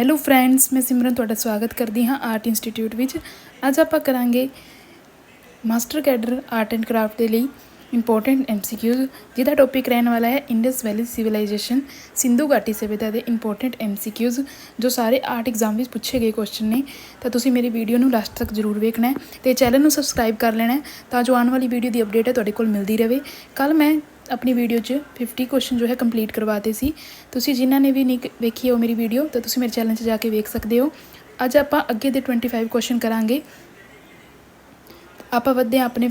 Hello friends ਮੈਂ ਸਿਮਰਨ ਤੁਹਾਡਾ ਸਵਾਗਤ ਕਰਦੀ ਹਾਂ ਆਰਟ ਇੰਸਟੀਚਿਊਟ ਵਿੱਚ। ਅੱਜ ਆਪਾਂ ਕਰਾਂਗੇ master cadre art and craft ਦੇ ਲਈ ਇੰਪੋਰਟੈਂਟ ਐਮਸੀਕਿਊਜ਼ ਜਿਹਦਾ ਟੌਪਿਕ ਰਹਿਣ ਵਾਲਾ ਹੈ ਇੰਡਸ ਵੈਲੀ ਸਿਵਲਾਈਜੇਸ਼ਨ ਸਿੰਧੂ ਘਾਟੀ ਸਭਿਅਤਾ ਦੇ ਇੰਪੋਰਟੈਂਟ ਐਮਸੀਕਿਊਜ਼ ਜੋ ਸਾਰੇ ਆਰਟ ਐਗਜ਼ਾਮ ਵਿੱਚ ਪੁੱਛੇ ਗਏ ਕੁਐਸਚਨ ਨੇ। ਤਾਂ ਤੁਸੀਂ ਮੇਰੀ ਵੀਡੀਓ ਨੂੰ ਲਾਸਟ ਤੱਕ ਜ਼ਰੂਰ ਵੇਖਣਾ ਹੈ ਤੇ ਚੈਨਲ ਨੂੰ ਸਬਸਕ੍ਰਾਈਬ ਕਰ ਲੈਣਾ ਹੈ ਤਾਂ ਜੋ ਆਉਣ ਵਾਲੀ ਵੀਡੀਓ ਦੀ ਅਪਡੇਟ ਹੈ ਤੁਹਾਡੇ ਕੋਲ ਮਿਲਦੀ ਰਹੇ। ਕੱਲ ਮੈਂ ਆਪਣੀ ਵੀਡੀਓ 'ਚ 50 ਕੁਐਸਚਨ ਜੋ ਹੈ ਕੰਪਲੀਟ ਕਰਵਾਤੇ ਸੀ ਤੁਸੀਂ ਜਿਨ੍ਹਾਂ ਨੇ ਵੀ ਨਹੀਂ ਕ- ਵੇਖੀ ਹੈ ਉਹ ਮੇਰੀ ਵੀਡੀਓ ਤਾਂ ਤੁਸੀਂ ਮੇਰੇ ਚੈਨਲ 'ਚ ਜਾ ਕੇ ਵੇਖ ਸਕਦੇ ਹੋ ਅੱਜ ਆਪਾਂ ਅੱਗੇ ਦੇ 25 ਕੁਐਸਚਨ ਕਰਾਂਗੇ ਆਪਾਂ ਵਧਦੇ ਹਾਂ ਆਪਣੇ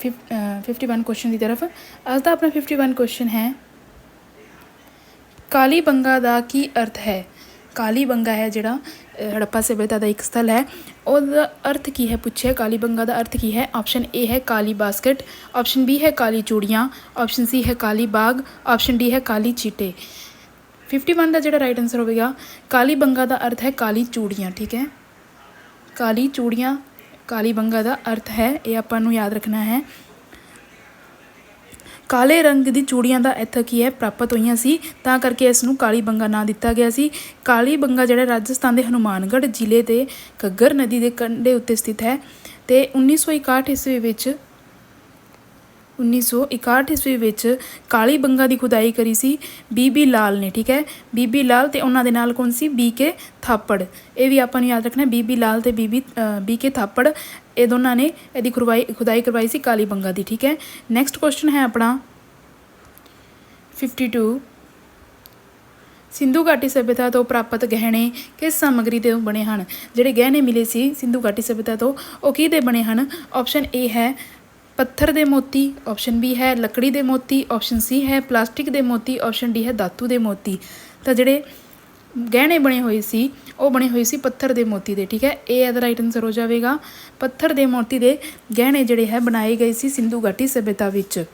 ਫਿਫ- ਅਹ 51 ਕੁਐਸਚਨ ਦੀ ਤਰਫ ਅੱਜ ਦਾ ਆਪਣਾ 51 ਕੁਐਸਚਨ ਹੈ ਕਾਲੀ ਬੰਗਾ ਦਾ ਕੀ ਅਰਥ ਹੈ ਕਾਲੀ ਬੰਗਾ ਹੈ ਜਿਹੜਾ, ਅਹ, ਹੜੱਪਾ ਸਭਿਅਤਾ ਦਾ ਇੱਕ ਸਥਲ ਹੈ। ਉਹਦਾ ਅਰਥ ਕੀ ਹੈ ਪੁੱਛਿਆ, ਕਾਲੀ ਬੰਗਾ ਦਾ ਅਰਥ ਕੀ ਹੈ? ਆਪਸ਼ਨ ਏ ਹੈ ਕਾਲੀ ਬਾਸਕਟ ਆਪਸ਼ਨ ਬੀ ਹੈ ਕਾਲੀ ਚੂੜੀਆਂ ਆਪਸ਼ਨ ਸੀ ਹੈ ਕਾਲੀ ਬਾਗ ਆਪਸ਼ਨ ਡੀ ਹੈ ਕਾਲੀ ਚੀਟੇ। 51 ਦਾ ਜਿਹੜਾ ਰਾਈਟ ਆਨਸਰ ਹੋਵੇਗਾ, ਕਾਲੀ ਬੰਗਾ ਦਾ ਅਰਥ ਹੈ ਕਾਲੀ ਚੂੜੀਆਂ, ਠੀਕ ਹੈ? ਕਾਲੀ ਚੂੜੀਆਂ, ਕਾਲੀ ਬੰਗਾ ਦਾ ਅਰਥ ਹੈ, ਇਹ ਆਪਾਂ ਨੂੰ ਯਾਦ ਰੱਖਣਾ ਹੈ ਕਾਲੇ ਰੰਗ ਦੀ ਚੂੜੀਆਂ ਦਾ ਇੱਥੇ ਕੀ ਹੈ ਪ੍ਰਾਪਤ ਹੋਈਆਂ ਸੀ। ਤਾਂ ਕਰਕੇ ਇਸ ਨੂੰ ਕਾਲੀ ਬੰਗਾ ਨਾਂ ਦਿੱਤਾ ਗਿਆ ਸੀ। ਕਾਲੀ ਬੰਗਾ ਜਿਹੜਾ ਰਾਜਸਥਾਨ ਦੇ ਹਨੂਮਾਨਗੜ੍ਹ ਜ਼ਿਲ੍ਹੇ ਦੇ ਘੱਗਰ ਨਦੀ ਦੇ ਕੰਢੇ ਉੱਤੇ ਸਥਿਤ ਹੈ। ਤੇ 1961 ਈਸਵੀ ਵਿੱਚ 1961 ਈਸਵੀ ਵਿੱਚ ਕਾਲੀ ਬੰਗਾ ਦੀ ਖੁਦਾਈ ਕਰੀ ਸੀ ਬੀਬੀ ਲਾਲ ਨੇ ਠੀਕ ਹੈ? ਬੀਬੀ ਲਾਲ ਤੇ ਉਹਨਾਂ ਦੇ ਨਾਲ ਕੌਣ ਸੀ? ਬੀ ਕੇ ਥਾਪੜ। ਇਹ ਵੀ ਆਪਾਂ ਨੂੰ ਯਾਦ ਰੱਖਣਾ ਹੈ, ਬੀਬੀ ਲਾਲ ਤੇ ਬੀਬੀ ਬੀ ਕੇ ਥਾਪੜ। ਇਹ ਦੋਨਾਂ ਨੇ ਇਹਦੀ ਖੁਦਾਈ ਖੁਦਾਈ ਕਰਵਾਈ ਸੀ ਕਾਲੀ ਬੰਗਾ ਦੀ, ਠੀਕ ਹੈ? ਨੈਕਸਟ ਕੁਐਸਚਨ ਹੈ ਆਪਣਾ 52 ਸਿੰਧੂ ਘਾਟੀ ਸਭਿਅਤਾ ਤੋਂ ਪ੍ਰਾਪਤ ਗਹਿਣੇ ਕਿਸ ਸਮੱਗਰੀ ਦੇ ਬਣੇ ਹਨ? ਜਿਹੜੇ ਗਹਿਣੇ ਮਿਲੇ ਸੀ ਸਿੰਧੂ ਘਾਟੀ ਸਭਿਅਤਾ ਤੋਂ, ਉਹ ਕਿਹਦੇ ਬਣੇ ਹਨ? ਆਪਸ਼ਨ ਏ ਹੈ ਪੱਥਰ ਦੇ ਮੋਤੀ ਆਪਸ਼ਨ ਬੀ ਹੈ ਲੱਕੜੀ ਦੇ ਮੋਤੀ ਆਪਸ਼ਨ ਸੀ ਹੈ ਪਲਾਸਟਿਕ ਦੇ ਮੋਤੀ ਆਪਸ਼ਨ ਡੀ ਹੈ ਧਾਤੂ ਦੇ ਮੋਤੀ। ਤਾਂ ਜਿਹੜੇ ਗਹਿਣੇ ਬਣੇ ਹੋਏ ਸੀ, ਉਹ ਬਣੇ ਹੋਏ ਸੀ ਪੱਥਰ ਦੇ ਮੋਤੀ ਦੇ, ਠੀਕ ਹੈ? ਇਹ ਇਹਦਾ ਰਾਈਟ ਆਨਸਰ ਹੋ ਜਾਵੇਗਾ। ਪੱਥਰ ਦੇ ਮੋਤੀ ਦੇ ਗਹਿਣੇ ਜਿਹੜੇ ਹੈ ਬਣਾਏ ਗਏ ਸੀ ਸਿੰਧੂ ਘਾਟੀ ਸਭਿਅਤਾ ਵਿੱਚ।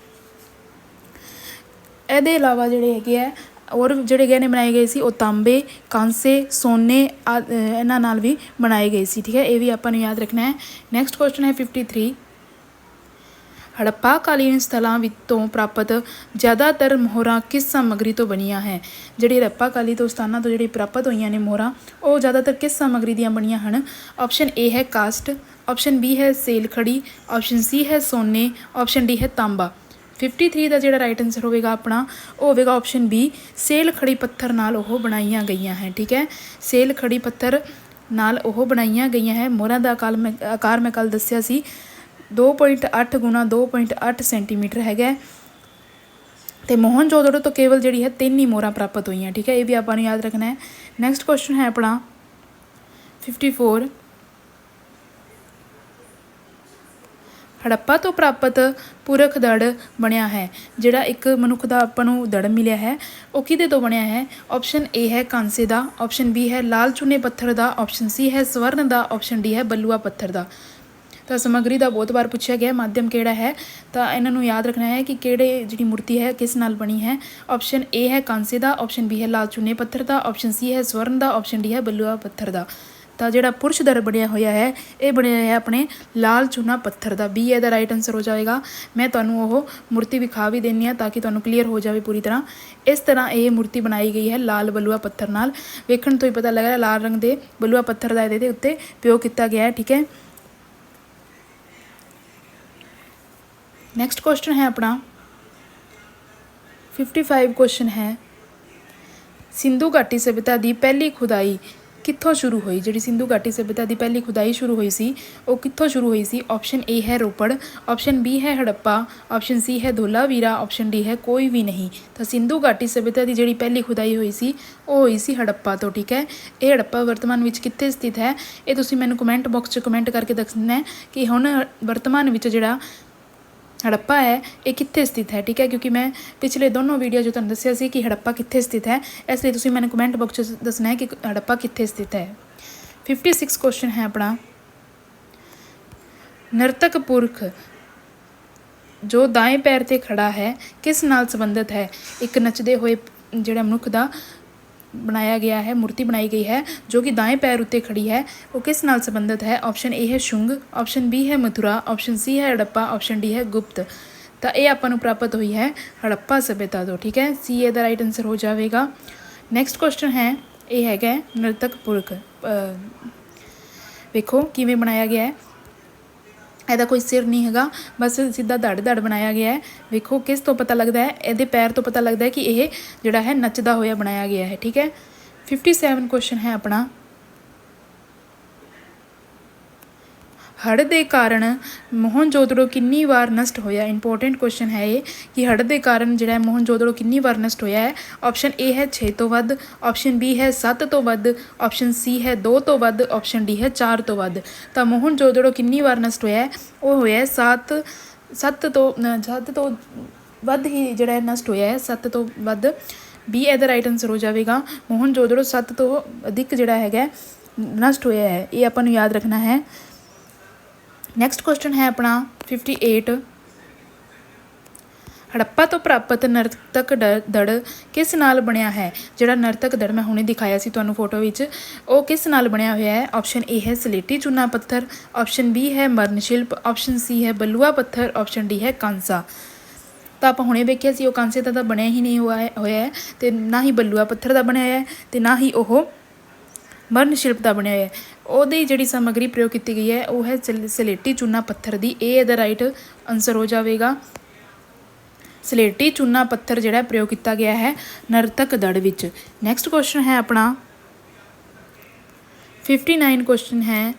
ਇਹਦੇ ਇਲਾਵਾ ਜਿਹੜੇ ਹੈਗੇ ਆ ਔਰ ਜਿਹੜੇ ਗਹਿਣੇ ਬਣਾਏ ਗਏ ਸੀ, ਉਹ ਤਾਂਬੇ, ਕਾਂਸੇ, ਸੋਨੇ ਆਦ- ਇਹਨਾਂ ਨਾਲ ਵੀ ਬਣਾਏ ਗਏ ਸੀ, ਠੀਕ ਹੈ? ਇਹ ਵੀ ਆਪਾਂ ਨੂੰ ਯਾਦ ਰੱਖਣਾ ਹੈ। ਨੈਕਸਟ ਕੁਐਸਚਨ ਹੈ 53 ਹੜੱਪਾ ਕਾਲੀਨ ਸਥਲਾਂ ਵਿੱਚੋਂ ਪ੍ਰਾਪਤ ਜ਼ਿਆਦਾਤਰ ਮੋਹਰਾਂ ਕਿਸ ਸਮੱਗਰੀ ਤੋਂ ਬਣੀਆਂ ਹੈ? ਜਿਹੜੀ ਹੜੱਪਾ ਕਾਲੀ ਤੋਂ ਸਥਾਨਾਂ ਤੋਂ ਜਿਹੜੀ ਪ੍ਰਾਪਤ ਹੋਈਆਂ ਨੇ ਮੋਹਰਾਂ, ਉਹ ਜ਼ਿਆਦਾਤਰ ਕਿਸ ਸਮੱਗਰੀ ਦੀਆਂ ਬਣੀਆਂ ਹਨ? ਆਪਸ਼ਨ ਏ ਹੈ ਕਾਸਟ, ਆਪਸ਼ਨ ਬੀ ਹੈ ਸੇਲ ਖੜੀ, ਆਪਸ਼ਨ ਸੀ ਹੈ ਸੋਨੇ, ਆਪਸ਼ਨ ਡੀ ਹੈ ਤਾਂਬਾ। 53 ਦਾ ਜਿਹੜਾ ਰਾਈਟ ਆਨਸਰ ਹੋਵੇਗਾ ਆਪਣਾ, ਉਹ ਹੋਵੇਗਾ ਆਪਸ਼ਨ ਬੀ ਸੇਲ ਖੜੀ ਪੱਥਰ ਨਾਲ ਉਹ ਬਣਾਈਆਂ ਗਈਆਂ ਹੈ, ਠੀਕ ਹੈ? ਸੇਲ ਖੜੀ ਪੱਥਰ ਨਾਲ ਉਹ ਬਣਾਈਆਂ ਗਈਆਂ ਹੈ। ਮੋਹਰਾਂ ਦਾ ਆਕਾਰ ਮੈਂ ਆਕਾਰ ਮੈਂ ਕੱਲ ਦੱਸਿਆ ਸੀ। 2.8 ਗੁਣਾ 2.8 ਸੈਂਟੀਮੀਟਰ ਹੈਗਾ ਹੈ। ਤੇ ਮੋਹਨ ਜੋਦੜੋ ਤੋਂ ਕੇਵਲ ਜਿਹੜੀ ਹੈ ਤਿੰਨ ਹੀ ਮੋਹਰਾਂ ਪ੍ਰਾਪਤ ਹੋਈਆਂ, ਠੀਕ ਹੈ? ਇਹ ਵੀ ਆਪਾਂ ਨੂੰ ਯਾਦ ਰੱਖਣਾ ਹੈ। ਨੈਕਸਟ ਕੁਐਸਚਨ ਹੈ ਆਪਣਾ 54 ਹੜੱਪਾ ਤੋਂ ਪ੍ਰਾਪਤ ਪੁਰਖ ਦੜ ਬਣਿਆ ਹੈ, ਜਿਹੜਾ ਇੱਕ ਮਨੁੱਖ ਦਾ ਆਪਾਂ ਨੂੰ ਦੜ ਮਿਲਿਆ ਹੈ। ਉਹ ਕਿਹਦੇ ਤੋਂ ਬਣਿਆ ਹੈ? ਆਪਸ਼ਨ ਏ ਹੈ ਕਾਂਸੇ ਦਾ ਆਪਸ਼ਨ ਬੀ ਹੈ ਲਾਲ ਚੂਨੇ ਪੱਥਰ ਦਾ ਆਪਸ਼ਨ ਸੀ ਹੈ ਸਵਰਨ ਦਾ ਆਪਸ਼ਨ ਡੀ ਹੈ ਬੱਲੂਆ ਪੱਥਰ ਦਾ। ਤਾਂ ਸਮੱਗਰੀ ਦਾ ਬਹੁਤ ਵਾਰ ਪੁੱਛਿਆ ਗਿਆ, ਮਾਧਿਅਮ ਕਿਹੜਾ ਹੈ? ਤਾਂ ਇਹਨਾਂ ਨੂੰ ਯਾਦ ਰੱਖਣਾ ਹੈ ਕਿ ਕਿਹੜੇ ਜਿਹੜੀ ਮੂਰਤੀ ਹੈ, ਕਿਸ ਨਾਲ ਬਣੀ ਹੈ? ਆਪਸ਼ਨ ਏ ਹੈ ਕਾਂਸੇ ਦਾ ਆਪਸ਼ਨ ਬੀ ਹੈ ਲਾਲ ਚੂਨੇ ਪੱਥਰ ਦਾ ਆਪਸ਼ਨ ਸੀ ਹੈ ਸਵਰਨ ਦਾ ਆਪਸ਼ਨ ਡੀ ਹੈ ਬੱਲੂਆ ਪੱਥਰ ਦਾ। ਤਾਂ ਜਿਹੜਾ ਪੁਰਸ਼ ਦਰ ਬਣਿਆ ਹੋਇਆ ਹੈ, ਇਹ ਬਣਿਆ ਹੋਇਆ ਆਪਣੇ ਲਾਲ ਚੂਨਾ ਪੱਥਰ ਦਾ। ਬੀ ਇਹਦਾ ਰਾਈਟ ਆਨਸਰ ਹੋ ਜਾਏਗਾ ਮੈਂ ਤੁਹਾਨੂੰ ਉਹ ਮੂਰਤੀ ਵਿਖਾ ਵੀ ਦੇਣੀ ਆ ਤਾਂ ਕਿ ਤੁਹਾਨੂੰ ਕਲੀਅਰ ਹੋ ਜਾਵੇ ਪੂਰੀ ਤਰ੍ਹਾਂ। ਇਸ ਤਰ੍ਹਾਂ ਇਹ ਮੂਰਤੀ ਬਣਾਈ ਗਈ ਹੈ ਲਾਲ ਬਲੂਆ ਪੱਥਰ ਨਾਲ। ਵੇਖਣ ਤੋਂ ਹੀ ਪਤਾ ਲੱਗ ਰਿਹਾ, ਲਾਲ ਰੰਗ ਦੇ ਬਲੂਆ ਪੱਥਰ ਦਾ ਇਹਦੇ ਉੱਤੇ ਪ੍ਰਯੋਗ ਕੀਤਾ ਗਿਆ ਹੈ, ਠੀਕ ਹੈ? ਨੈਕਸਟ ਕੁਐਸਚਨ ਹੈ ਆਪਣਾ 55 ਕੁਐਸਚਨ ਹੈ ਸਿੰਧੂ ਘਾਟੀ ਸਭਿਅਤਾ ਦੀ ਪਹਿਲੀ ਖੁਦਾਈ ਕਿੱਥੋਂ ਸ਼ੁਰੂ ਹੋਈ ਜਿਹੜੀ ਸਿੰਧੂ ਘਾਟੀ ਸਭਿਅਤਾ ਦੀ ਪਹਿਲੀ ਖੁਦਾਈ ਸ਼ੁਰੂ ਹੋਈ ਸੀ ਉਹ ਕਿੱਥੋਂ ਸ਼ੁਰੂ ਹੋਈ ਸੀ ਆਪਸ਼ਨ ਏ ਹੈ ਰੋਪੜ ਆਪਸ਼ਨ ਬੀ ਹੈ ਹੜੱਪਾ ਆਪਸ਼ਨ ਸੀ ਹੈ ਧੋਲਾਵੀਰਾ ਆਪਸ਼ਨ ਡੀ ਹੈ ਕੋਈ ਵੀ ਨਹੀਂ ਤਾਂ ਸਿੰਧੂ ਘਾਟੀ ਸਭਿਅਤਾ ਦੀ ਜਿਹੜੀ ਪਹਿਲੀ ਖੁਦਾਈ ਹੋਈ ਸੀ ਉਹ ਹੋਈ ਸੀ ਹੜੱਪਾ ਤੋਂ ਠੀਕ ਹੈ ਇਹ ਹੜੱਪਾ ਵਰਤਮਾਨ ਵਿੱਚ ਕਿੱਥੇ ਸਥਿਤ ਹੈ ਇਹ ਤੁਸੀਂ ਮੈਨੂੰ ਕਮੈਂਟ ਬਾਕਸ 'ਚ ਕਮੈਂਟ ਕਰਕੇ ਦੱਸਣਾ ਹੈ ਕਿ ਹੁਣ ਵਰਤਮਾਨ ਵਿੱਚ ਜਿਹੜਾ ਹੜੱਪਾ ਹੈ, ਇਹ ਕਿੱਥੇ ਸਥਿਤ ਹੈ? ਠੀਕ ਹੈ, ਕਿਉਂਕਿ ਮੈਂ ਪਿਛਲੇ ਦੋਨੋਂ ਵੀਡੀਓ 'ਚ ਤੁਹਾਨੂੰ ਦੱਸਿਆ ਸੀ ਕਿ ਹੜੱਪਾ ਕਿੱਥੇ ਸਥਿਤ ਹੈ। ਇਸ ਲਈ ਤੁਸੀਂ ਮੈਨੂੰ ਕਮੈਂਟ ਬਾਕਸ 'ਚ ਦੱਸਣਾ ਹੈ ਕਿ ਹੜੱਪਾ ਕਿੱਥੇ ਸਥਿਤ ਹੈ। 56 ਕੁਐਸਚਨ ਹੈ ਆਪਣਾ। ਨਰਤਕ ਪੁਰਖ ਜੋ ਦਾएं ਪੈਰ ਤੇ ਖੜਾ ਹੈ, ਕਿਸ ਨਾਲ ਸੰਬੰਧਿਤ ਹੈ? ਇੱਕ ਨੱਚਦੇ ਹੋਏ ਜਿਹੜਾ ਮਨੁੱਖ ਦਾ ਬਣਾਇਆ ਗਿਆ ਹੈ ਮੂਰਤੀ ਬਣਾਈ ਗਈ ਹੈ ਜੋ ਕਿ ਦਾएं ਪੈਰ ਉੱਤੇ ਖੜੀ ਹੈ ਉਹ ਕਿਸ ਨਾਲ ਸੰਬੰਧਿਤ ਹੈ ਆਪਸ਼ਨ ਏ ਹੈ ਸ਼ੁੰਗ ਆਪਸ਼ਨ ਬੀ ਹੈ ਮਥੁਰਾ ਆਪਸ਼ਨ ਸੀ ਹੈ ਹੜੱਪਾ ਆਪਸ਼ਨ ਡੀ ਹੈ ਗੁਪਤ ਤਾਂ ਇਹ ਆਪਾਂ ਨੂੰ ਪ੍ਰਾਪਤ ਹੋਈ ਹੈ ਹੜੱਪਾ ਸਭਿਅਤਾ ਤੋਂ ਠੀਕ ਹੈ ਸੀ ਇਹਦਾ ਰਾਈਟ ਆਨਸਰ ਹੋ ਜਾਵੇਗਾ ਨੈਕਸਟ ਕੁਐਸਚਨ ਹੈ ਇਹ ਹੈਗਾ ਹੈ ਨਰਤਕ ਪੁਰਖ ਅ, ਵੇਖੋ ਕਿਵੇਂ ਬਣਾਇਆ ਗਿਆ ਹੈ ਇਹਦਾ ਕੋਈ ਸਿਰ ਨਹੀਂ ਹੈਗਾ। ਬਸ ਸਿੱਧਾ ਧੜ ਧੜ ਬਣਾਇਆ ਗਿਆ ਹੈ। ਵੇਖੋ ਕਿਸ ਤੋਂ ਪਤਾ ਲੱਗਦਾ ਹੈ? ਇਹਦੇ ਪੈਰ ਤੋਂ ਪਤਾ ਲੱਗਦਾ ਹੈ ਕਿ ਇਹ ਜਿਹੜਾ ਹੈ ਨੱਚਦਾ ਹੋਇਆ ਬਣਾਇਆ ਗਿਆ ਹੈ। ਠੀਕ ਹੈ? 57 ਕੁਐਸਚਨ ਹੈ ਆਪਣਾ। ਹੜ੍ਹ ਦੇ ਕਾਰਨ ਮੋਹਨਜੋਦੜੋ ਕਿੰਨੀ ਵਾਰ ਨਸ਼ਟ ਹੋਇਆ? ਇੰਪੋਰਟੈਂਟ ਕੁਐਸਚਨ ਹੈ ਇਹ ਕਿ ਹੜ੍ਹ ਦੇ ਕਾਰਨ ਜਿਹੜਾ ਹੈ ਮੋਹਨਜੋਦੜੋ ਕਿੰਨੀ ਵਾਰ ਨਸ਼ਟ ਹੋਇਆ ਹੈ? ਆਪਸ਼ਨ ਏ ਹੈ 6 ਤੋਂ ਵੱਧ ਆਪਸ਼ਨ ਬੀ ਹੈ 7 ਤੋਂ ਵੱਧ ਆਪਸ਼ਨ ਸੀ ਹੈ 2 ਤੋਂ ਵੱਧ ਆਪਸ਼ਨ ਡੀ ਹੈ 4 ਤੋਂ ਵੱਧ। ਤਾਂ ਮੋਹਨਜੋਦੜੋ ਕਿੰਨੀ ਵਾਰ ਨਸ਼ਟ ਹੋਇਆ ਹੈ? ਉਹ ਹੋਇਆ ਹੈ 7 7 ਤੋਂ 7 ਤੋਂ ਵੱਧ ਹੀ ਜਿਹੜਾ ਨਸ਼ਟ ਹੋਇਆ ਹੈ 7 ਤੋਂ ਵੱਧ। ਬੀ ਇਹਦਾ ਰਾਈਟ ਆਨਸਰ ਹੋ ਜਾਵੇਗਾ। ਮੋਹਨਜੋਦੜੋ 7 ਤੋਂ ਅਧਿਕ ਜਿਹੜਾ ਹੈਗਾ ਨਸ਼ਟ ਹੋਇਆ ਹੈ। ਇਹ ਆਪਾਂ ਨੂੰ ਯਾਦ ਰੱਖਣਾ ਹੈ। ਨੈਕਸਟ ਕੁਐਸਚਨ ਹੈ ਆਪਣਾ 58 ਹੜੱਪਾ ਤੋਂ ਪ੍ਰਾਪਤ ਨਰਤਕ ਡ- ਦੜ ਕਿਸ ਨਾਲ ਬਣਿਆ ਹੈ? ਜਿਹੜਾ ਨਰਤਕ ਦੜ ਮੈਂ ਹੁਣੇ ਦਿਖਾਇਆ ਸੀ ਤੁਹਾਨੂੰ ਫੋਟੋ ਵਿੱਚ, ਉਹ ਕਿਸ ਨਾਲ ਬਣਿਆ ਹੋਇਆ ਹੈ? ਆਪਸ਼ਨ ਏ ਹੈ ਸਲੇਟੀ ਚੂਨਾ ਪੱਥਰ ਆਪਸ਼ਨ ਬੀ ਹੈ ਮਰਨ ਸ਼ਿਲਪ ਆਪਸ਼ਨ ਸੀ ਹੈ ਬਲੂਆ ਪੱਥਰ ਆਪਸ਼ਨ ਡੀ ਹੈ ਕਾਂਸਾ। ਤਾਂ ਆਪਾਂ ਹੁਣੇ ਵੇਖਿਆ ਸੀ ਉਹ ਕਾਂਸੇ ਦਾ ਤਾਂ ਬਣਿਆ ਹੀ ਨਹੀਂ ਹੋਇਆ ਹੋਇਆ ਹੈ, ਤੇ ਨਾ ਹੀ ਬਲੂਆ ਪੱਥਰ ਦਾ ਬਣਿਆ ਹੈ, ਤੇ ਨਾ ਹੀ ਉਹ ਮਰਨ ਸ਼ਿਲਪ ਦਾ ਬਣਿਆ ਹੋਇਆ ਹੈ। ਉਹਦੀ ਜਿਹੜੀ ਸਮੱਗਰੀ ਪ੍ਰਯੋਗ ਕੀਤੀ ਗਈ ਹੈ, ਉਹ ਹੈ ਸਲ- ਸਲੇਟੀ ਚੂਨਾ ਪੱਥਰ ਦੀ। ਇਹ ਇਹਦਾ ਰਾਈਟ ਆਨਸਰ ਹੋ ਜਾਵੇਗਾ। ਸਲੇਟੀ ਚੂਨਾ ਪੱਥਰ ਜਿਹੜਾ ਪ੍ਰਯੋਗ ਕੀਤਾ ਗਿਆ ਹੈ ਨਰਤਕ ਦੜ ਵਿੱਚ। ਨੈਕਸਟ ਕੁਐਸਚਨ ਹੈ ਆਪਣਾ। 59 ਕੁਐਸਚਨ ਹੈ,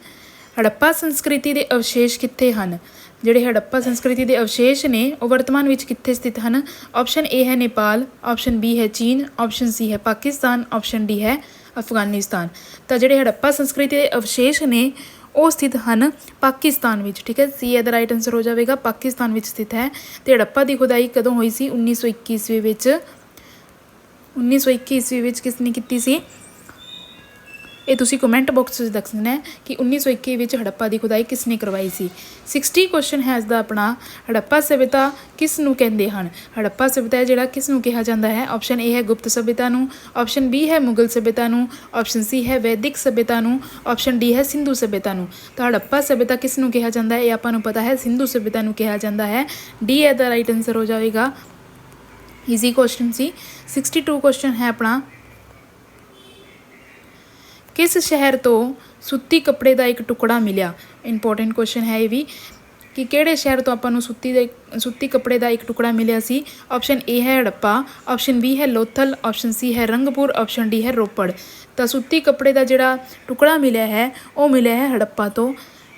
ਹੜੱਪਾ ਸੰਸਕ੍ਰਿਤੀ ਦੇ ਅਵਸ਼ੇਸ਼ ਕਿੱਥੇ ਹਨ? ਜਿਹੜੇ ਹੜੱਪਾ ਸੰਸਕ੍ਰਿਤੀ ਦੇ ਅਵਸ਼ੇਸ਼ ਨੇ, ਉਹ ਵਰਤਮਾਨ ਵਿੱਚ ਕਿੱਥੇ ਸਥਿਤ ਹਨ? ਆਪਸ਼ਨ ਏ ਹੈ ਨੇਪਾਲ ਆਪਸ਼ਨ ਬੀ ਹੈ ਚੀਨ ਆਪਸ਼ਨ ਸੀ ਹੈ ਪਾਕਿਸਤਾਨ ਆਪਸ਼ਨ ਡੀ ਹੈ ਅਫਗਾਨਿਸਤਾਨ। ਤਾਂ ਜਿਹੜੇ ਹੜੱਪਾ ਸੰਸਕ੍ਰਿਤੀ ਦੇ ਅਵਸ਼ੇਸ਼ ਨੇ, ਉਹ ਸਥਿਤ ਹਨ ਪਾਕਿਸਤਾਨ ਵਿੱਚ, ਠੀਕ ਹੈ? ਸੀ ਇਹਦਾ ਰਾਈਟ ਆਨਸਰ ਹੋ ਜਾਵੇਗਾ। ਪਾਕਿਸਤਾਨ ਵਿੱਚ ਸਥਿਤ ਹੈ। ਤੇ ਹੜੱਪਾ ਦੀ ਖੁਦਾਈ ਕਦੋਂ ਹੋਈ ਸੀ? 1921 ਈਸਵੀ ਵਿੱਚ। 1921 ਈਸਵੀ ਵਿੱਚ ਕਿਸ ਨੇ ਕੀਤੀ ਸੀ? ਇਹ ਤੁਸੀਂ ਕਮੈਂਟ ਬਾਕਸ ਵਿੱਚ ਦੱਸਣਾ ਹੈ ਕਿ 1921 ਵਿੱਚ ਹੜੱਪਾ ਦੀ ਖੁਦਾਈ ਕਿਸ ਨੇ ਕਰਵਾਈ ਸੀ? 60 ਕੁਐਸਚਨ ਹੈ ਇਸ ਦਾ ਆਪਣਾ ਹੜੱਪਾ ਸਭਿਅਤਾ ਕਿਸ ਨੂੰ ਕਹਿੰਦੇ ਹਨ? ਹੜੱਪਾ ਸਭਿਅਤਾ ਹੈ ਜਿਹੜਾ ਕਿਸ ਨੂੰ ਕਿਹਾ ਜਾਂਦਾ ਹੈ? ਆਪਸ਼ਨ ਏ ਹੈ ਗੁਪਤ ਸਭਿਅਤਾ ਨੂੰ ਆਪਸ਼ਨ ਬੀ ਹੈ ਮੁਗਲ ਸਭਿਅਤਾ ਨੂੰ ਆਪਸ਼ਨ ਸੀ ਹੈ ਵੈਦਿਕ ਸਭਿਅਤਾ ਨੂੰ ਆਪਸ਼ਨ ਡੀ ਹੈ ਸਿੰਧੂ ਸਭਿਅਤਾ ਨੂੰ। ਤਾਂ ਹੜੱਪਾ ਸਭਿਅਤਾ ਕਿਸ ਨੂੰ ਕਿਹਾ ਜਾਂਦਾ ਹੈ? ਇਹ ਆਪਾਂ ਨੂੰ ਪਤਾ ਹੈ, ਸਿੰਧੂ ਸਭਿਅਤਾ ਨੂੰ ਕਿਹਾ ਜਾਂਦਾ ਹੈ। ਡੀ ਇਹਦਾ ਰਾਈਟ ਆਨਸਰ ਹੋ ਜਾਵੇਗਾ। ਈਜ਼ੀ ਕੁਐਸਚਨ ਸੀ। 62 ਕੁਐਸਚਨ ਹੈ ਆਪਣਾ ਕਿਸ ਸ਼ਹਿਰ ਤੋਂ ਸੁੱਤੀ ਕੱਪੜੇ ਦਾ ਇੱਕ ਟੁਕੜਾ ਮਿਲਿਆ? ਇੰਪੋਰਟੈਂਟ ਕੁਐਸਚਨ ਹੈ ਇਹ ਵੀ ਕਿ ਕਿਹੜੇ ਸ਼ਹਿਰ ਤੋਂ ਆਪਾਂ ਨੂੰ ਸੁੱਤੀ ਦੇ, ਸੁੱਤੀ ਕੱਪੜੇ ਦਾ ਇੱਕ ਟੁਕੜਾ ਮਿਲਿਆ ਸੀ? ਆਪਸ਼ਨ ਏ ਹੈ ਹੜੱਪਾ ਆਪਸ਼ਨ ਬੀ ਹੈ ਲੋਥਲ ਆਪਸ਼ਨ ਸੀ ਹੈ ਰੰਗਪੁਰ ਆਪਸ਼ਨ ਡੀ ਹੈ ਰੋਪੜ। ਤਾਂ ਸੁੱਤੀ ਕੱਪੜੇ ਦਾ ਜਿਹੜਾ ਟੁਕੜਾ ਮਿਲਿਆ ਹੈ, ਉਹ ਮਿਲਿਆ ਹੈ ਹੜੱਪਾ ਤੋਂ।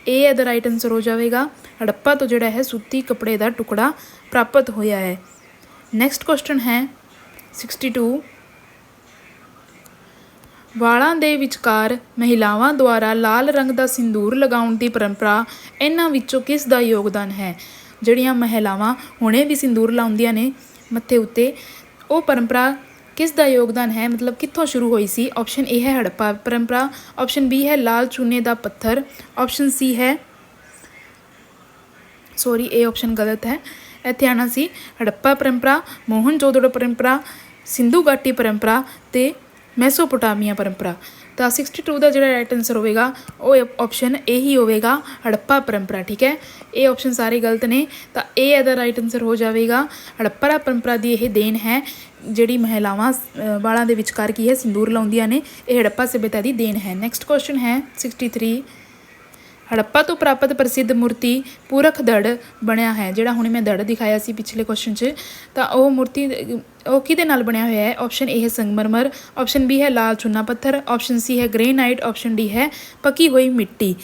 ਏ ਇਹਦਾ ਰਾਈਟ ਆਨਸਰ ਹੋ ਜਾਵੇਗਾ। ਹੜੱਪਾ ਤੋਂ ਜਿਹੜਾ ਹੈ ਸੁੱਤੀ ਕੱਪੜੇ ਦਾ ਟੁਕੜਾ ਪ੍ਰਾਪਤ ਹੋਇਆ ਹੈ। ਨੈਕਸਟ ਕੁਐਸਚਨ ਹੈ 62 ਵਾਲਾਂ ਦੇ ਵਿਚਕਾਰ ਮਹਿਲਾਵਾਂ ਦੁਆਰਾ ਲਾਲ ਰੰਗ ਦਾ ਸਿੰਦੂਰ ਲਗਾਉਣ ਦੀ ਪਰੰਪਰਾ ਇਹਨਾਂ ਵਿੱਚੋਂ ਕਿਸ ਦਾ ਯੋਗਦਾਨ ਹੈ? ਜਿਹੜੀਆਂ ਮਹਿਲਾਵਾਂ ਹੁਣੇ ਵੀ ਸਿੰਦੂਰ ਲਾਉਂਦੀਆਂ ਨੇ ਮੱਥੇ ਉੱਤੇ, ਉਹ ਪਰੰਪਰਾ ਕਿਸ ਦਾ ਯੋਗਦਾਨ ਹੈ? ਮਤਲਬ ਕਿੱਥੋਂ ਸ਼ੁਰੂ ਹੋਈ ਸੀ? ਆਪਸ਼ਨ ਏ ਹੈ ਹੜੱਪਾ ਪਰੰਪਰਾ ਆਪਸ਼ਨ ਬੀ ਹੈ ਲਾਲ ਚੂਨੇ ਦਾ ਪੱਥਰ ਆਪਸ਼ਨ ਸੀ ਹੈ ਸੌਰੀ ਇਹ ਆਪਸ਼ਨ ਗਲਤ ਹੈ। ਇੱਥੇ ਆਣਾ ਸੀ, ਹੜੱਪਾ ਪਰੰਪਰਾ, ਮੋਹਨਜੋਦੜੋ ਪਰੰਪਰਾ, ਸਿੰਧੂ ਘਾਟੀ ਪਰੰਪਰਾ ਤੇ ਮੈਸੋਪੋਟਾਮੀਆ ਪਰੰਪਰਾ ਤਾਂ 62 ਦਾ ਜਿਹੜਾ ਰਾਈਟ ਆਨਸਰ ਹੋਵੇਗਾ, ਉਹ ਆਪਸ਼ਨ ਇਹ ਹੀ ਹੋਵੇਗਾ, ਹੜੱਪਾ ਪਰੰਪਰਾ, ਠੀਕ ਹੈ? ਇਹ ਆਪਸ਼ਨ ਸਾਰੇ ਗਲਤ ਨੇ, ਤਾਂ ਇਹ ਇਹਦਾ ਰਾਈਟ ਆਨਸਰ ਹੋ ਜਾਵੇਗਾ। ਹੜੱਪਾ ਪਰੰਪਰਾ ਦੀ ਇਹ ਦੇਣ ਹੈ, ਜਿਹੜੀ ਮਹਿਲਾਵਾਂ ਵਾਲਾਂ ਦੇ ਵਿਚਕਾਰ ਕੀ ਹੈ, ਸਿੰਦੂਰ ਲਾਉਂਦੀਆਂ ਨੇ, ਇਹ ਹੜੱਪਾ ਸਭਿਅਤਾ ਦੀ ਦੇਣ ਹੈ। ਨੈਕਸਟ ਕੁਐਸਚਨ ਹੈ 63 ਹੜੱਪਾ ਤੋਂ ਪ੍ਰਾਪਤ ਪ੍ਰਸਿੱਧ ਮੂਰਤੀ ਪੂਰਖ ਦੜ ਬਣਿਆ ਹੈ, ਜਿਹੜਾ ਹੁਣੇ ਮੈਂ ਦੜ ਦਿਖਾਇਆ ਸੀ ਪਿਛਲੇ ਕੁਐਸਚਨ 'ਚ। ਤਾਂ ਉਹ ਮੂਰਤੀ, ਉਹ ਕਿਹਦੇ ਨਾਲ ਬਣਿਆ ਹੋਇਆ ਹੈ? ਆਪਸ਼ਨ ਏ ਹੈ ਸੰਗਮਰਮਰ ਆਪਸ਼ਨ ਬੀ ਹੈ ਲਾਲ ਚੂਨਾ ਪੱਥਰ ਆਪਸ਼ਨ ਸੀ ਹੈ ਗ੍ਰੇਨਾਈਟ ਆਪਸ਼ਨ ਡੀ ਹੈ ਪੱਕੀ ਹੋਈ ਮਿੱਟੀ।